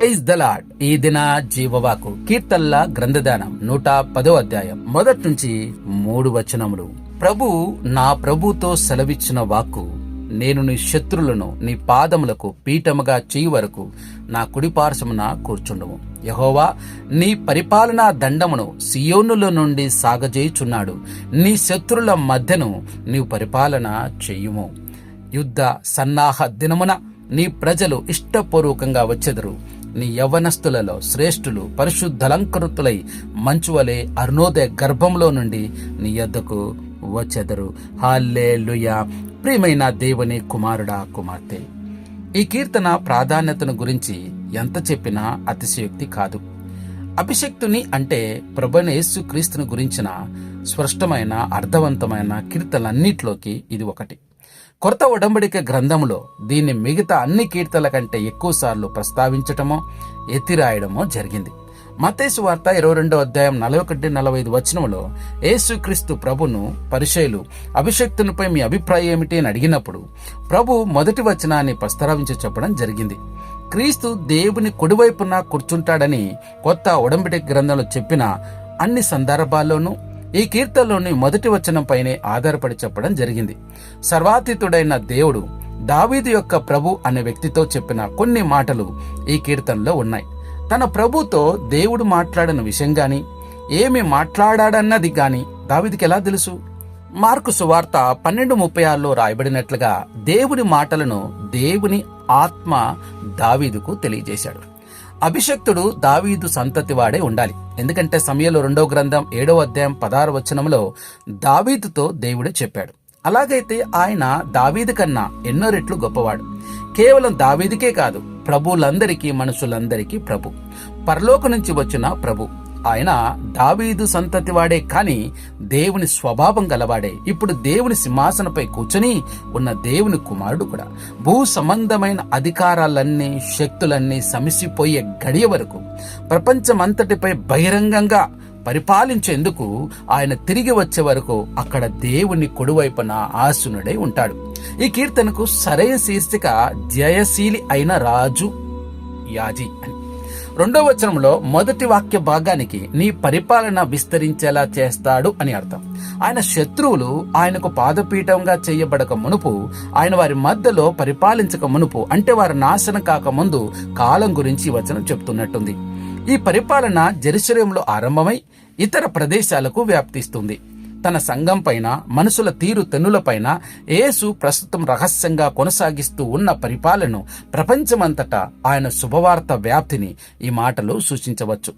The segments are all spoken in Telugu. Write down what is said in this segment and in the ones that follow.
ప్రైజ్ ద ఈ దిన జీవవాకు కీర్తల్ల గ్రంథదానం నూట పదో అధ్యాయం. మొదటి నుంచి మూడు వచనములు. ప్రభు నా ప్రభుతో సెలవిచ్చిన వాక్కు నేను నీ శత్రులను నీ పాదములకు పీఠముగా చేయి వరకు నా కుడిపార్శ్వమున కూర్చుండము. యహోవా నీ పరిపాలనా దండమును సియోనుల నుండి సాగజేయుచున్నాడు. నీ శత్రుల మధ్యను నీవు పరిపాలన చెయ్యుము యుద్ధ సన్నాహ దినమున నీ ప్రజలు ఇష్టపూర్వకంగా వచ్చెదరు. నీ యవ్వనస్తులలో శ్రేష్ఠులు పరిశుద్ధలంకృతులై మంచువలే అరుణోదయ గర్భంలో నుండి నీ యొద్దకు వచ్చెదరు. హాల్లే ప్రియమైన దేవుని కుమారుడా కుమార్తె ఈ కీర్తన ప్రాధాన్యతను గురించి ఎంత చెప్పినా అతిశయోక్తి కాదు. అభిషక్తుని అంటే ప్రభుని క్రీస్తుని గురించిన స్పష్టమైన అర్థవంతమైన కీర్తనలన్నిట్లోకి ఇది ఒకటి. కొత్త ఒడంబడిక గ్రంథంలో దీన్ని మిగతా అన్ని కీర్తనల కంటే ఎక్కువసార్లు ప్రస్తావించటమో ఎత్తిరాయడమో జరిగింది. మతేసు వార్త ఇరవై రెండో అధ్యాయం నలభై ఒకటి నలభై ఐదు వచనంలో యేసుక్రీస్తు ప్రభును పరిచయులు అభిషక్తునిపై మీ అభిప్రాయం ఏమిటి అని అడిగినప్పుడు ప్రభు మొదటి వచనాన్ని ప్రస్తావించి చెప్పడం జరిగింది. క్రీస్తు దేవుని కుడివైపున కూర్చుంటాడని కొత్త ఒడంబిటి గ్రంథంలో చెప్పిన అన్ని సందర్భాల్లోనూ ఈ కీర్తనలోని మొదటి వచనంపైనే ఆధారపడి చెప్పడం జరిగింది. సర్వాతీతుడైన దేవుడు దావీదు యొక్క ప్రభు అనే వ్యక్తితో చెప్పిన కొన్ని మాటలు ఈ కీర్తనలో ఉన్నాయి. తన ప్రభుతో దేవుడు మాట్లాడిన విషయం గాని ఏమి మాట్లాడాడన్నది గాని దావీదికి ఎలా తెలుసు? మార్కు సువార్త పన్నెండు ముప్పై ఆరులో రాయబడినట్లుగా దేవుని మాటలను దేవుని ఆత్మ దావీదుకు తెలియజేశాడు. అభిషక్తుడు దావీదు సంతతి వాడే ఉండాలి. ఎందుకంటే సమయంలో రెండో గ్రంథం ఏడో అధ్యాయం పదహారు వచనంలో దావీదుతో దేవుడే చెప్పాడు. అలాగైతే ఆయన దావీదు కన్నా ఎన్నో రెట్లు గొప్పవాడు. కేవలం దావీదుకే కాదు ప్రభువులందరికీ మనుషులందరికీ ప్రభు. పరలోక నుంచి వచ్చిన ప్రభు. ఆయన దావీదు సంతతి వాడే కాని దేవుని స్వభావం గలవాడే. ఇప్పుడు దేవుని సింహాసనపై కూర్చొని ఉన్న దేవుని కుమారుడు కూడా భూ సంబంధమైన అధికారాలన్నీ శక్తులన్నీ సమిసిపోయే గడియ వరకు ప్రపంచమంతటిపై బహిరంగంగా పరిపాలించేందుకు ఆయన తిరిగి వచ్చే వరకు అక్కడ దేవుని కొడువైపున ఆసునుడై ఉంటాడు. ఈ కీర్తనకు సరైన శీర్షిక జయశీలి అయిన రాజు యాజీ అని. రెండో వచనంలో మొదటి వాక్య భాగానికి నీ పరిపాలన విస్తరించేలా చేస్తాడు అని అర్థం. ఆయన శత్రువులు ఆయనకు పాదపీఠంగా చేయబడక మునుపు ఆయన వారి మధ్యలో పరిపాలించక మునుపు అంటే వారి నాశనం కాక ముందు కాలం గురించి వచనం చెప్తున్నట్టుంది. ఈ పరిపాలన జెరూసలేంలో ఆరంభమై ఇతర ప్రదేశాలకు వ్యాప్తిస్తుంది. తన సంఘం పైన మనుషుల తీరు తెన్నులపైన యేసు ప్రస్తుతం రహస్యంగా కొనసాగిస్తూ ఉన్న పరిపాలన ప్రపంచమంతటా ఆయన శుభవార్త వ్యాప్తిని ఈ మాటలు సూచించవచ్చు.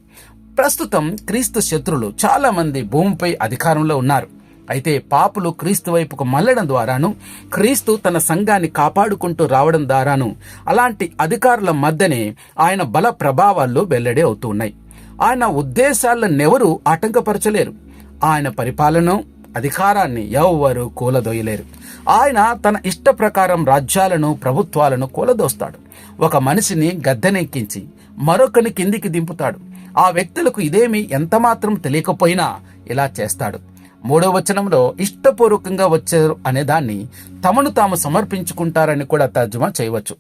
ప్రస్తుతం క్రీస్తు శత్రులు చాలామంది భూమిపై అధికారంలో ఉన్నారు. అయితే పాపులు క్రీస్తు వైపుకు మళ్ళడం ద్వారాను క్రీస్తు తన సంఘాన్ని కాపాడుకుంటూ రావడం ద్వారాను అలాంటి అధికారుల మధ్యనే ఆయన బల ప్రభావాలు వెల్లడి అవుతున్నాయి ఆయన ఆయన ఉద్దేశాలనెవరూ ఆటంకపరచలేరు. ఆయన పరిపాలన అధికారాన్ని ఎవ్వరూ కూలదోయలేరు. ఆయన తన ఇష్ట ప్రకారం రాజ్యాలను ప్రభుత్వాలను కూలదోస్తాడు. ఒక మనిషిని గద్దెనెక్కించి మరొకని కిందికి దింపుతాడు. ఆ వ్యక్తులకు ఇదేమి ఎంతమాత్రం తెలియకపోయినా ఇలా చేస్తాడు. మూడో వచనంలో ఇష్టపూర్వకంగా వచ్చారు అనేదాన్ని తమను తాము సమర్పించుకుంటారని కూడా తర్జుమా చేయవచ్చు.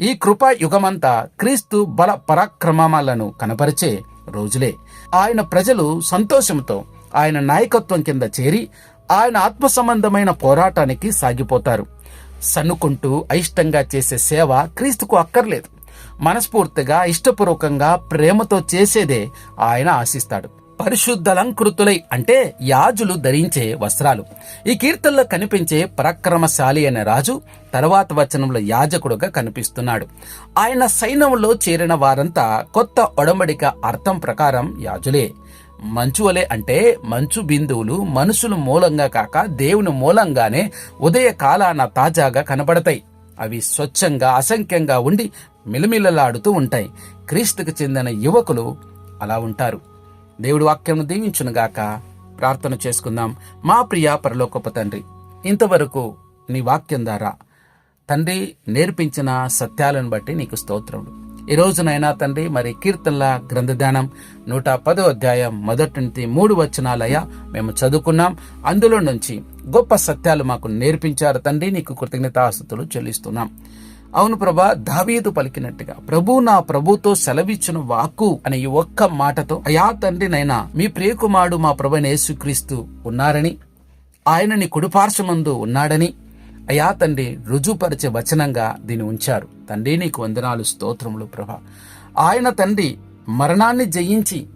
ఈ కృపా యుగమంతా క్రీస్తు బల పరాక్రమాలను కనపరిచే రోజులే. ఆయన ప్రజలు సంతోషంతో ఆయన నాయకత్వం కింద చేరి ఆయన ఆత్మ సంబంధమైన పోరాటానికి సాగిపోతారు. సన్నుకుంటూ అయిష్టంగా చేసే సేవ క్రీస్తుకు అక్కర్లేదు. మనస్ఫూర్తిగా ఇష్టపూర్వకంగా ప్రేమతో చేసేదే ఆయన ఆశిస్తాడు. పరిశుద్ధలంకృతులై అంటే యాజులు ధరించే వస్త్రాలు. ఈ కీర్తనలో కనిపించే పరాక్రమశాలి అనే రాజు తర్వాత వచనంలో యాజకుడుగా కనిపిస్తున్నాడు. ఆయన సైన్యంలో చేరిన వారంతా కొత్త ఒడంబడిక అర్థం ప్రకారం యాజులే. మంచు వలె అంటే మంచు బిందువులు మనుషుల మూలంగా కాక దేవుని మూలంగానే ఉదయ కాలాన తాజాగా కనబడతాయి. అవి స్వచ్ఛంగా అసంఖ్యంగా ఉండి మిలమిలలాడుతూ ఉంటాయి. క్రీస్తుకు చెందిన యువకులు అలా ఉంటారు. దేవుడి వాక్యం దీవించునుగాక ప్రార్థన చేసుకుందాం. మా ప్రియ పరలోకపు తండ్రి ఇంతవరకు నీ వాక్యం ద్వారా తండ్రి నేర్పించిన సత్యాలను బట్టి నీకు స్తోత్రములు. ఈ రోజునైనా తండ్రి మరి కీర్తనల గ్రంథధ్యానం నూట పదో అధ్యాయం మొదటి నుంచి మూడు వచనాలయ మేము చదువుకున్నాం. అందులో నుంచి గొప్ప సత్యాలు మాకు నేర్పించారు తండ్రి నీకు కృతజ్ఞతాస్తుతులు చెల్లిస్తున్నాం. అవును ప్రభా దావీదు పలికినట్టుగా ప్రభు నా ప్రభుతో సెలవిచ్చిన వాక్కు అనే ఈ ఒక్క మాటతో అయా తండ్రి నైనా మీ ప్రియకుమారుడు మా ప్రభు యేసుక్రీస్తు ఉన్నారని ఆయన నీ కుడిపార్శ్వమందు ఉన్నాడని అయా తండ్రి రుజుపరిచే వచనంగా దీన్ని ఉంచారు. తండ్రి నీకు వందనాలు స్తోత్రములు ప్రభ. ఆయన తండ్రి మరణాన్ని జయించి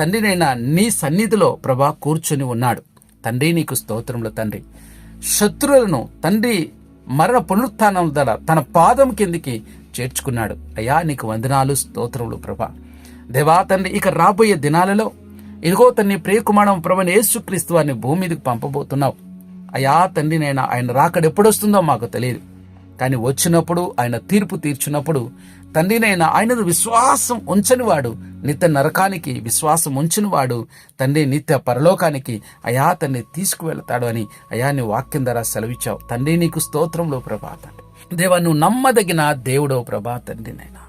తండ్రినైనా నీ సన్నిధిలో ప్రభా కూర్చొని ఉన్నాడు. తండ్రి నీకు స్తోత్రములు తండ్రి. శత్రువులను తండ్రి మరణ పునరుత్థానం ద్వారా తన పాదం కిందికి చేర్చుకున్నాడు. అయ్యా నీకు వందనాలు స్తోత్రములు ప్రభా. దేవా తండ్రి ఇక రాబోయే దినాలలో ఇదిగో తన్ని ప్రియకుమారం ప్రభని యేసుక్రీస్తు వారిని భూమి మీదకి పంపబోతున్నావు. అయ్యా తండ్రి నేను ఆయన రాకడ ఎప్పుడొస్తుందో మాకు తెలియదు. కానీ వచ్చినప్పుడు ఆయన తీర్పు తీర్చినప్పుడు తండ్రినైనా ఆయనను విశ్వాసం ఉంచని వాడు నిత్య నరకానికి విశ్వాసం ఉంచిన వాడు తండ్రి నిత్య పరలోకానికి అయా తండ్రి తీసుకువెళ్తాడు అని అయా నీ వాక్యం ద్వారా సెలవిచ్చావు. తండ్రి నీకు స్తోత్రంలో ప్రభా తండ్రి. దేవా నువ్వు నమ్మదగిన దేవుడో ప్రభా తండ్రినైనా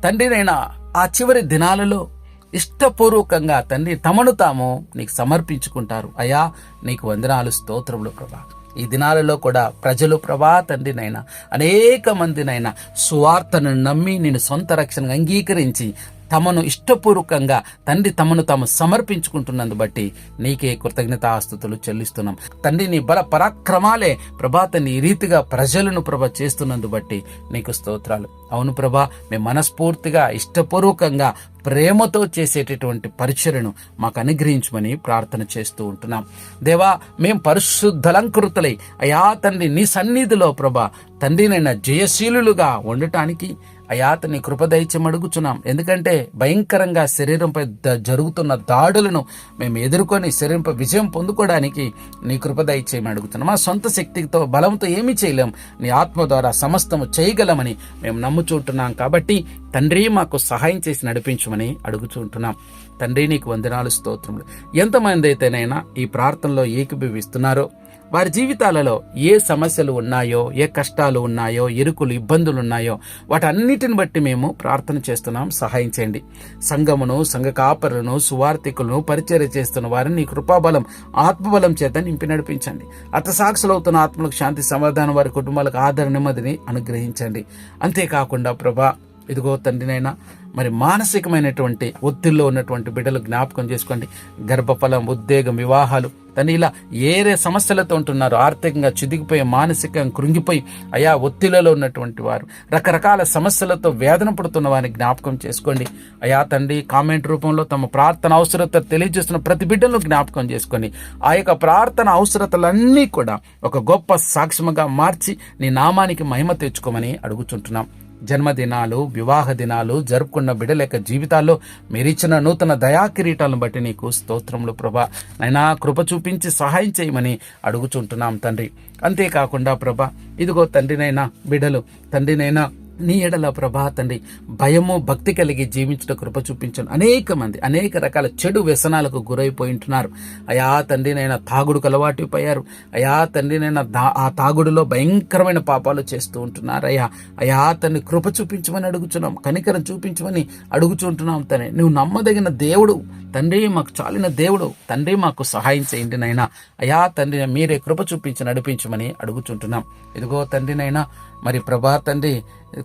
తండ్రినైనా ఆ చివరి దినాలలో ఇష్టపూర్వకంగా తండ్రి తమను తాము నీకు సమర్పించుకుంటారు. అయా నీకు వందనాలు స్తోత్రములు ప్రభా. ఈ దినాలలో కూడా ప్రజలు ప్రభా తండ్రినైనా అనేక మందినైనా సువార్తను నమ్మి నేను సొంత రక్షణగా అంగీకరించి తమను ఇష్టపూర్వకంగా తండ్రి తమను తాము సమర్పించుకుంటున్నందు బట్టి నీకే కృతజ్ఞతాస్తుతులు చెల్లిస్తున్నాం. తండ్రి నీ బల పరాక్రమాలే ప్రభాతని ఈ రీతిగా ప్రజలను ప్రభ చేస్తున్నందు బట్టి నీకు స్తోత్రాలు. అవును ప్రభా మేము మనస్ఫూర్తిగా ఇష్టపూర్వకంగా ప్రేమతో చేసేటటువంటి పరిచయను మాకు అనుగ్రహించమని ప్రార్థన చేస్తూ ఉంటున్నాం. దేవా మేం పరిశుద్ధలంకృతులై అయా తండ్రి నీ సన్నిధిలో ప్రభా తండ్రినైనా జయశీలులుగా ఉండటానికి అయాతని నీ కృపదైత్యం అడుగుచున్నాం. ఎందుకంటే భయంకరంగా శరీరంపై జరుగుతున్న దాడులను మేము ఎదుర్కొని శరీరంపై విజయం పొందుకోవడానికి నీ కృపదైత్యం అడుగుతున్నాం. మా సొంత శక్తితో బలంతో ఏమీ చేయలేం. నీ ఆత్మ ద్వారా సమస్తము చేయగలమని మేము నమ్ముచుంటున్నాం కాబట్టి తండ్రి మాకు సహాయం చేసి నడిపించు. నడిపించమని అడుగుచుంటున్నాం. తండ్రి నీకు వందనాలు స్తోత్రములు. ఎంతమంది అయితేనైనా ఈ ప్రార్థనలో ఏకీభవిస్తున్నారో వారి జీవితాలలో ఏ సమస్యలు ఉన్నాయో ఏ కష్టాలు ఉన్నాయో ఎరుకులు ఇబ్బందులు ఉన్నాయో వాటన్నిటిని బట్టి మేము ప్రార్థన చేస్తున్నాం. సహాయం చేయండి. సంఘమును సంఘ కాపరులను సువార్థికులను పరిచర్య చేస్తున్న వారిని నీ కృపాబలం ఆత్మబలం చేత నింపి నడిపించండి. అర్థసాక్షులవుతున్న ఆత్మలకు శాంతి సమాధానం వారి కుటుంబాలకు ఆదరణ నెమ్మదిని అనుగ్రహించండి. అంతేకాకుండా ప్రభా ఇదిగో తండ్రినైనా మరి మానసికమైనటువంటి ఒత్తిడిలో ఉన్నటువంటి బిడ్డలు జ్ఞాపకం చేసుకోండి. గర్భఫలం ఉద్వేగం వివాహాలు తను ఇలా ఏరే సమస్యలతో ఉంటున్నారు. ఆర్థికంగా చిదిగిపోయి మానసికంగా కృంగిపోయి అయా ఒత్తిళ్ళలో ఉన్నటువంటి వారు. రకరకాల సమస్యలతో వేదన పడుతున్న వారిని జ్ఞాపకం చేసుకోండి. అయా తండ్రి కామెంట్ రూపంలో తమ ప్రార్థన అవసరత తెలియజేస్తున్న ప్రతి బిడ్డలను జ్ఞాపకం చేసుకొని ఆ యొక్క ప్రార్థన అవసరతలన్నీ కూడా ఒక గొప్ప సాక్ష్యముగా మార్చి నీ నామానికి మహిమ తెచ్చుకోమని అడుగుచుంటున్నాం. జన్మదినాలు వివాహ దినాలు జరుపుకున్న బిడ్డల యొక్క జీవితాల్లో మీరిచ్చిన నూతన దయా కిరీటాలను బట్టి నీకు స్తోత్రములు ప్రభా. నైనా కృప చూపించి సహాయం చేయమని అడుగుచుంటున్నాం తండ్రి. అంతేకాకుండా ప్రభా ఇదిగో తండ్రినైనా బిడలు తండ్రినైనా నీ ఎడల ప్రభా తండ్రి భయము భక్తి కలిగి జీవించట కృప చూపించను. అనేక మంది అనేక రకాల చెడు వ్యసనాలకు గురైపోయి ఉంటున్నారు. అయా తండ్రి నైనా తాగుడుకు అలవాటుపోయారు అయా తండ్రినైనా ఆ తాగుడులో భయంకరమైన పాపాలు చేస్తూ ఉంటున్నారు. అయ్యా అయా తండ్రి కృప చూపించమని అడుగుచున్నాం కనికరం చూపించమని అడుగుచుంటున్నాం తనే నువ్వు నమ్మదగిన దేవుడు తండ్రి మాకు చాలిన దేవుడు తండ్రి మాకు సహాయం చేయండి నైనా. అయా తండ్రి మీరే కృప చూపించి నడిపించమని అడుగుచుంటున్నాం. ఇదిగో తండ్రినైనా మరి ప్రభా తండ్రి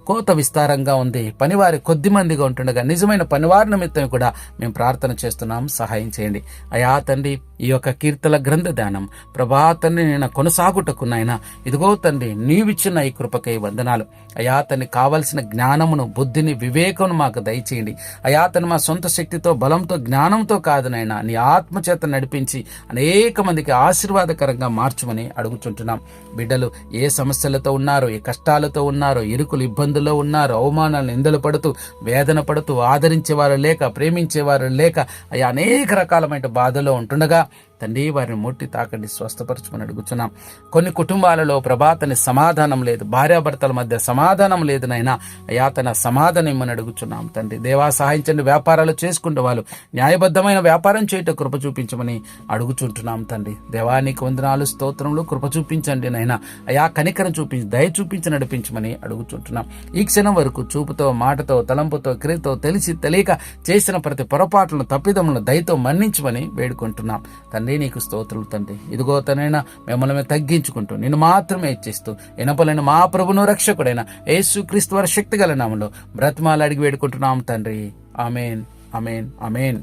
కోత విస్తారంగా ఉంది. పనివారి కొద్ది మందిగా ఉంటుండగా నిజమైన పనివారి నిమిత్తం కూడా మేము ప్రార్థన చేస్తున్నాం. సహాయం చేయండి. అయా తండ్రి ఈ యొక్క కీర్తల గ్రంథ దానం ప్రభా తండ్రి నేను కొనసాగుటకు నాయన ఇదిగో తండ్రి నీవిచ్చిన ఈ కృపకై వందనాలు. అయా తన్ని కావలసిన జ్ఞానమును బుద్ధిని వివేకమును మాకు దయచేయండి. అయా తను మా సొంత శక్తితో బలంతో జ్ఞానంతో కాదు నాయన నీ ఆత్మచేత నడిపించి అనేక మందికి ఆశీర్వాదకరంగా మార్చమని అడుగుచుంటున్నాం. బిడ్డలు ఏ సమస్యలతో ఉన్నారో ఏ కష్టాలతో ఉన్నారో ఇరుకులు ఇబ్బందుల్లో ఉన్నారు అవమానాలు నిందలు పడుతూ వేదన పడుతూ ఆదరించేవారు లేక ప్రేమించేవారు లేక అయ్యా అనేక రకాలమైన బాధలో ఉంటుండగా తండ్రి వారిని ముట్టి తాకండి స్వస్థపరచుకొని అడుగుతున్నాం కొన్ని కుటుంబాలలో ప్రభాతని సమాధానం లేదు భార్యాభర్తల మధ్య సమాధానం లేదు నైనా అయా తన సమాధానం ఇమ్మని అడుగుతున్నాం తండ్రి. దేవా సహాయించండి వ్యాపారాలు చేసుకుంటే వాళ్ళు న్యాయబద్ధమైన వ్యాపారం చేయట కృప చూపించమని అడుగుచుంటున్నాం తండ్రి. దేవానికి వందనాలు స్తోత్రంలో కృప చూపించండి నైనా అయా కనికరం చూపించి దయ చూపించి నడిపించమని అడుగుచుంటున్నాం. ఈ క్షణం వరకు చూపుతో మాటతో తలంపుతో క్రియతో తెలిసి తెలియక చేసిన ప్రతి పొరపాట్లను తప్పిదములను దయతో మన్నించమని వేడుకుంటున్నాం. తండ్రి తండ్రి నీకు స్తోత్రులు తండ్రి. ఇదిగో తనైనా మిమ్మల్ని మేము తగ్గించుకుంటూ నిన్ను మాత్రమే ఇచ్చిస్తూ ఇనపలైన మా ప్రభును రక్షకుడైన యేసు క్రీస్తు వారి శక్తి గల నామంలో అడిగి వేడుకుంటున్నాం తండ్రి. అమేన్ అమేన్ అమేన్